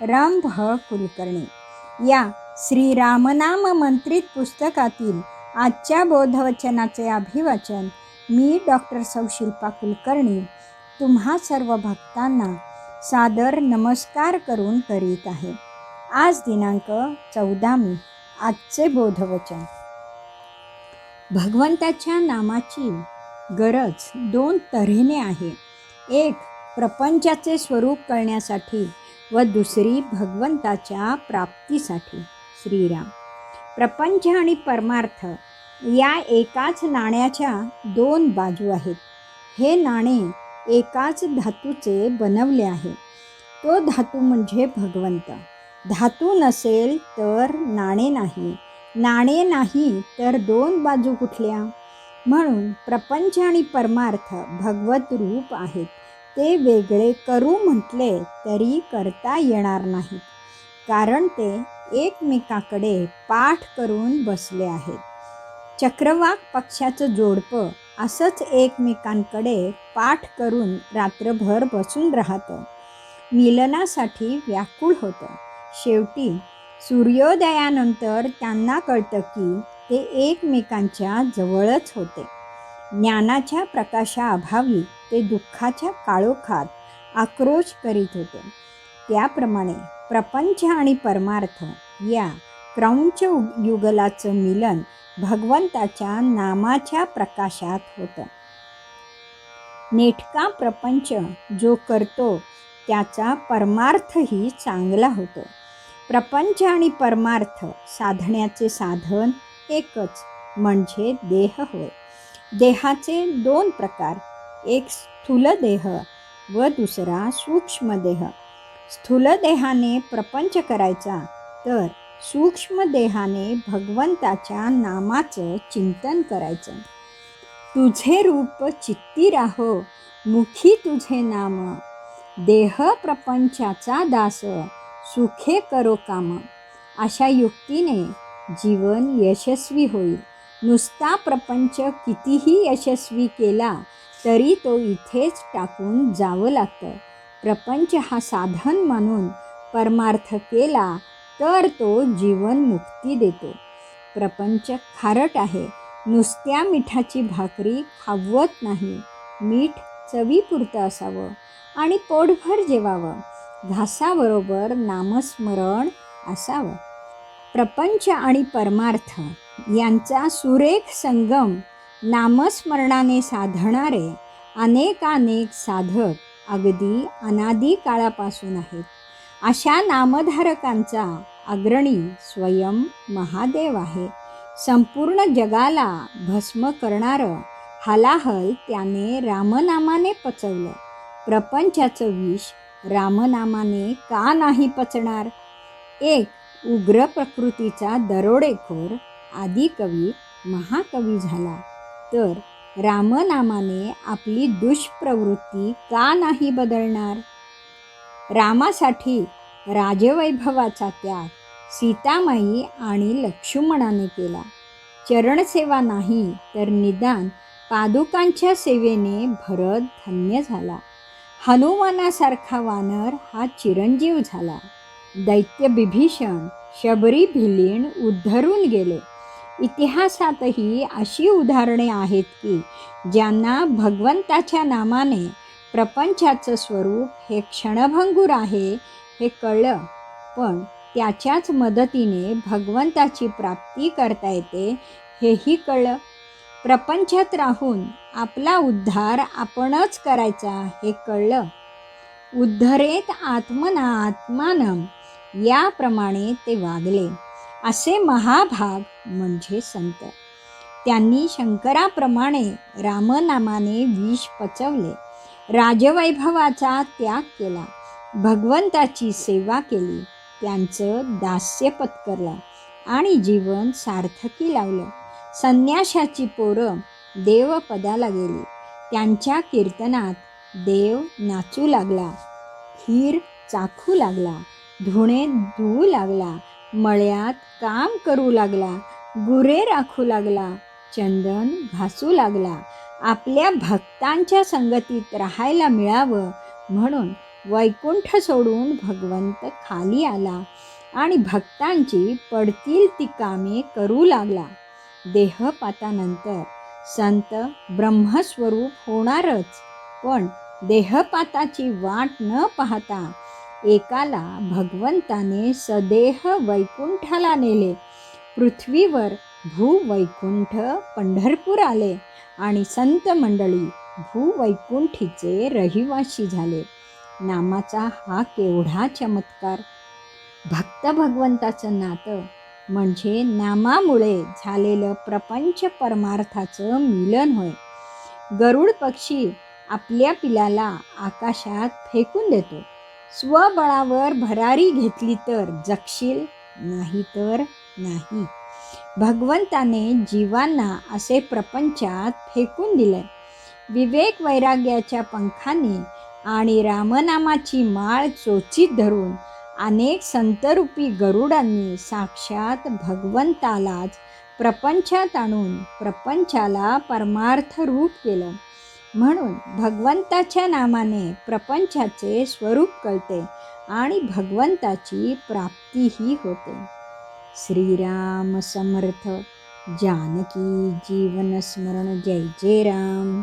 रामभाव कुलकर्णी. या श्री रामनाम मंत्रित पुस्तकातील आजच्या बोधवचनाचे अभिवाचन मी डॉक्टर सौ शिल्पा कुलकर्णी तुम्हा सर्व भक्तांना सादर नमस्कार करून करीत आहे. आज दिनांक चौदा मे आजचे बोधवचन. भगवंताच्या नामाची गरज दोन तऱ्हेने आहे. एक प्रपंचाचे स्वरूप कळण्यासाठी व दुसरी भगवंताच्या प्राप्तीसाठी. श्रीराम. प्रपंच आणि परमार्थ या एकाच नाण्याच्या दोन बाजू आहेत. हे नाणे एकाच धातूचे बनवले आहे. तो धातू म्हणजे भगवंत. धातू नसेल तर नाणे नाही. नाणे नाही तर दोन बाजू कुठल्या? म्हणून प्रपंच आणि परमार्थ भगवत रूप आहेत. ते वेगळे करू म्हटले तरी करता येणार नाहीत. कारण ते एकमेकाकडे पाठ करून बसले आहेत. चक्रवाक पक्षाचं जोडपं असंच एकमेकांकडे पाठ करून रात्रभर बसून राहतं. मिलनासाठी व्याकुळ होतं. शेवटी सूर्योदयानंतर त्यांना कळतं की ते एकमेकांच्या जवळच होते. ज्ञानाच्या प्रकाशाअभावी ते दुःखाच्या काळोखात आक्रोश करीत होते. त्याप्रमाणे प्रपंच आणि परमार्थ या क्रौंच युगलाचं मिलन भगवंताच्या नामाच्या प्रकाशात होतं. नेटका प्रपंच जो करतो त्याचा परमार्थही चांगला होतो. प्रपंच आणि परमार्थ साधण्याचे साधन एकच म्हणजे देह होय. देहाचे दोन प्रकार एक स्थूल देह व दुसरा सूक्ष्म देह. स्थूल देहाने प्रपंच करायचा तर सूक्ष्म देहाने भगवंताच्या नामाचं चिंतन करायचं. तुझे रूप चित्ती राहो मुखी तुझे नाम. देह प्रपंचाचा दास सुखे करो काम. अशा युक्तीने जीवन यशस्वी होईल. नुसता प्रपंच कितीही यशस्वी केला तरी तो इथेच टाकून जावं लागतं. प्रपंच हा साधन मानून परमार्थ केला तर तो जीवन मुक्ती देतो. प्रपंच खारट आहे. नुसत्या मिठाची भाकरी खावत नाही. मीठ चवीपुरतं असावं आणि पोटभर जेवावं. घासाबरोबर नामस्मरण असावं. प्रपंच आणि परमार्थ यांचा सुरेख संगम नामस्मरणाने साधणारे अनेकानेक साधक अगदी अनादी काळापासून आहेत. अशा नामधारकांचा अग्रणी स्वयं महादेव आहे. संपूर्ण जगाला भस्म करणारं हलाहल त्याने रामनामाने पचवलं. प्रपंचाचं विष रामनामाने का नाही पचणार? एक उग्र प्रकृतीचा दरोडेखोर आदिकवी महाकवी झाला. तर रामनामाने आपली दुष्प्रवृत्ती का नाही बदलणार? रामासाठी राजवैभवाचा त्याग सीतामाई आणि लक्ष्मणाने केला. चरणसेवा नाही तर निदान पादुकांच्या सेवेने भरत धन्य झाला. हनुमानासारखा वानर हा चिरंजीव झाला. दैत्य बिभीषण शबरी भिलीण उद्धरून गेले. इतिहासातही अशी उदाहरणे आहेत की ज्यांना भगवंताच्या नामाने प्रपंचाचं स्वरूप हे क्षणभंगूर आहे हे कळलं. पण त्याच्याच मदतीने भगवंताची प्राप्ती करता येते हेही कळलं. प्रपंचात राहून आपला उद्धार आपणच करायचा हे कळलं. उद्धरेत आत्मना आत्मानम याप्रमाणे ते वागले. असे महाभाग म्हणजे संत. त्यांनी शंकराप्रमाणे रामनामाने विष पचवले. राजवैभवाचा त्याग केला. भगवंताची सेवा केली. त्यांचं दास्य पत्करलं आणि जीवन सार्थकी लावलं. संन्याशाची पोरं देवपदाला गेली. त्यांच्या कीर्तनात देव नाचू लागला. खीर चाखू लागला. धुणे धुवू लागला. मळ्यात काम करू लागला गुरे राखू लागला चंदन घासू लागला. आपल्या भक्तांच्या संगतीत राहायला मिळावं म्हणून वैकुंठ सोडून भगवंत खाली आला आणि भक्तांची पडतील ती कामे करू लागला. देहपातानंतर संत ब्रह्मस्वरूप होणारच पण देहपाताची वाट न पाहता एकाला भगवंताने सदेह वैकुंठाला नेले. पृथ्वीवर भूवैकुंठ पंढरपूर आले आणि संत मंडळी भूवैकुंठीचे रहिवाशी झाले. नामाचा हा केवढा चमत्कार. भक्त भगवंताचं नातं म्हणजे नामामुळे झालेलं प्रपंच परमार्थाचं मिलन होय. गरुड पक्षी आपल्या पिलाला आकाशात फेकून देतो. स्वबळावर भरारी घेतली तर जगशील नाही तर नाही. भगवंताने जीवांना असे प्रपंचात फेकून दिले विवेक वैराग्याच्या पंखाने आणि रामनामाची माळ चोचीत धरून अनेक संतरूपी गरुडांनी साक्षात भगवंतालाच प्रपंचात आणून प्रपंचाला परमार्थ रूप केलं. म्हणून भगवंताच्या नामाने प्रपंचाचे स्वरूप कळते आणि भगवंताची प्राप्तीही होते. श्रीराम समर्थ जानकी जीवन स्मरण जय जय राम.